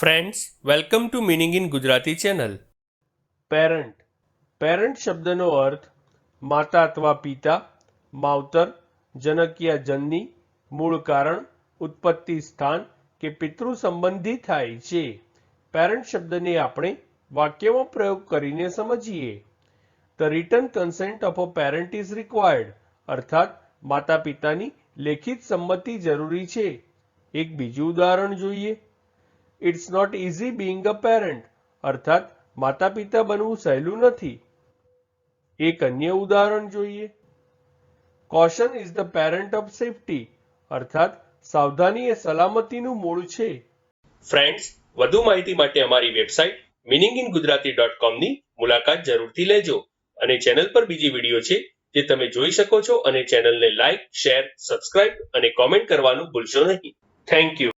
Friends welcome to meaning in Gujarati channel parent parent શબ્દનો અર્થ માતા અથવા પિતા, માવતર, જનકીય જનની, મૂળ કારણ, ઉત્પત્તિ સ્થાન કે પિતૃ સંબંધી થાય છે. પેરન્ટ શબ્દને આપણે વાક્યમાં પ્રયોગ કરીને સમજીએ. The written consent of a parent is required અર્થાત માતા પિતાની લેખિત સંમતિ જરૂરી છે. એક બીજું ઉદાહરણ જોઈએ. It's not easy being a parent અર્થાત માતા પિતા બનવું સહેલું નથી. એક અન્ય ઉદાહરણ જોઈએ. Caution is the parent of safety અર્થાત, સાવધાની એ સલામતીનું મૂળ છે. ફ્રેન્ડ્સ વધુ માહિતી માટે અમારી website meaning in Gujarati dot કોમની મુલાકાત જરૂરથી લેજો અને ચેનલ પર બીજી વીડિયો છે જે તમે જોઈ શકો છો અને ચેનલને લાઇક શેર સબસ્ક્રાઇબ અને કોમેન્ટ કરવાનું ભૂલશો નહીં. Thank you